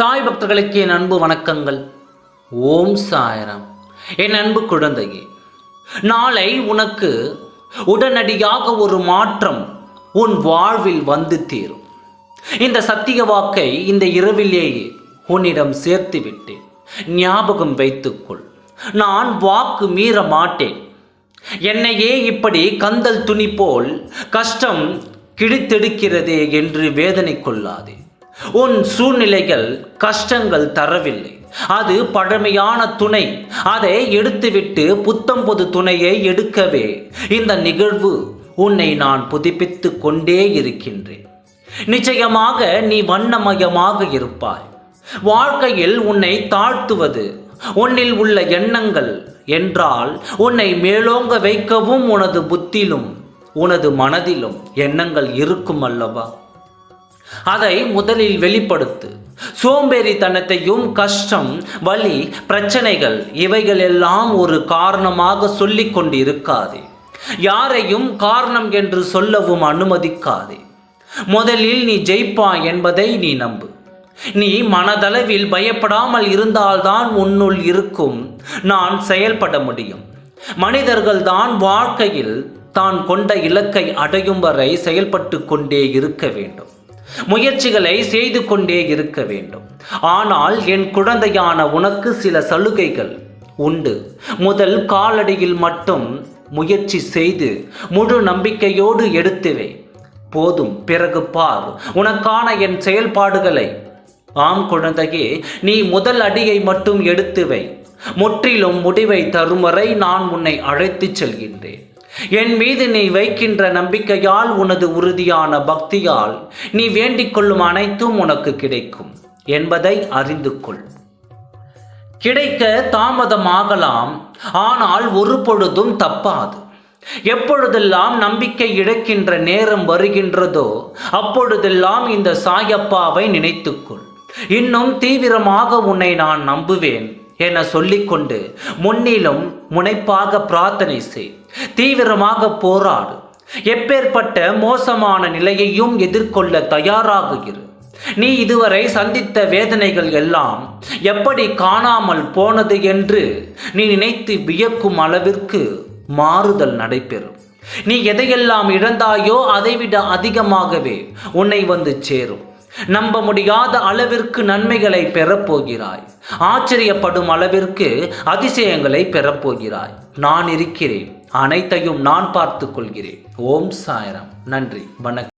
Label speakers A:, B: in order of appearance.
A: சாய் பக்தர்களுக்கு என் அன்பு வணக்கங்கள். ஓம் சாயராம். என் அன்பு குழந்தையே நாளை உனக்கு உடனடியாக ஒரு மாற்றம் உன் வாழ்வில் வந்து தீரும். இந்த சத்திய வாக்கை இந்த இரவிலேயே உன்னிடம் சேர்த்து விட்டேன் ஞாபகம் வைத்துக்கொள். நான் வாக்கு மீற மாட்டேன். என்னையே இப்படி கந்தல் துணி போல் கஷ்டம் கிழித்தெடுக்கிறதே என்று வேதனை கொள்ளாதே. உன் சூழ்நிலைகள் கஷ்டங்கள் தரவில்லை. அது பழமையான துணை. அதை எடுத்துவிட்டு புத்தம் புது துணையை எடுக்கவே. இந்த நிகழ்வு உன்னை நான் புதுப்பித்து கொண்டே இருக்கின்றேன். நிச்சயமாக நீ வண்ணமயமாக இருப்பாய். வாழ்க்கையில் உன்னை தாழ்த்துவது உன்னில் உள்ள எண்ணங்கள் என்றால் உன்னை மேலோங்க வைக்கவும் உனது புத்திலும் உனது மனதிலும் எண்ணங்கள் இருக்கும் அல்லவா? அதை முதலில் வெளிப்படுத்து. சோம்பேறித்தனத்தையும் கஷ்டம் வலி பிரச்சனைகள் இவைகள் எல்லாம் ஒரு காரணமாக சொல்லிக் கொண்டிருக்காதே. யாரையும் காரணம் என்று சொல்லவும் அனுமதிக்காதே. முதலில் நீ ஜெயிப்பாய் என்பதை நீ நம்பு. நீ மனதளவில் பயப்படாமல் இருந்தால்தான் உன்னுள் இருக்கும். நான் செயல்பட முடியும். மனிதர்கள் தான் வாழ்க்கையில் தான் கொண்ட இலக்கை அடையும் வரை செயல்பட்டு கொண்டே இருக்க வேண்டும். முயற்சிகளை செய்து கொண்டே இருக்க வேண்டும். ஆனால் என் குழந்தையான உனக்கு சில சலுகைகள் உண்டு. முதல் காலடியில் மட்டும் முயற்சி செய்து முழு நம்பிக்கையோடு எடுத்துவே போதும் பிறகு பார். உனக்கான என் செயல்பாடுகளை. ஆம் குழந்தையே நீ முதல் அடியை மட்டும் எடுத்துவை முற்றிலும் முடிவை தரும் வரை நான் உன்னை அழைத்துச் செல்கின்றேன். என் மீது நீ வைக்கின்ற நம்பிக்கையால் உனது உறுதியான பக்தியால் நீ வேண்டிக் கொள்ளும் அனைத்தும் உனக்கு கிடைக்கும் என்பதை அறிந்து கொள். கிடைக்க தாமதமாகலாம் ஆனால் ஒரு பொழுதும் தப்பாது. எப்பொழுதெல்லாம் நம்பிக்கை இழக்கின்ற நேரம் வருகின்றதோ அப்பொழுதெல்லாம் இந்த சாயப்பாவை நினைத்துக்கொள். இன்னும் தீவிரமாக உன்னை நான் நம்புவேன். என சொல்லிக்கொண்டு முன்னிலும் முனைப்பாக பிரார்த்தனை செய். தீவிரமாக போராடு. எப்பேற்பட்ட மோசமான நிலையையும் எதிர்கொள்ள தயாராக இரு. நீ இதுவரை சந்தித்த வேதனைகள் எல்லாம் எப்படி காணாமல் போனது என்று நீ நினைத்து வியக்கும் அளவிற்கு மாறுதல் நடைபெறும். நீ எதையெல்லாம் இழந்தாயோ அதைவிட அதிகமாகவே உன்னை வந்து சேரும். நம்ப முடியாத அளவிற்கு நன்மைகளை பெறப்போகிறாய். ஆச்சரியப்படும் அளவிற்கு அதிசயங்களை பெறப்போகிறாய். நான் இருக்கிறேன். அனைத்தையும் நான் பார்த்து கொள்கிறேன். ஓம் சாயரம். நன்றி. வணக்கம்.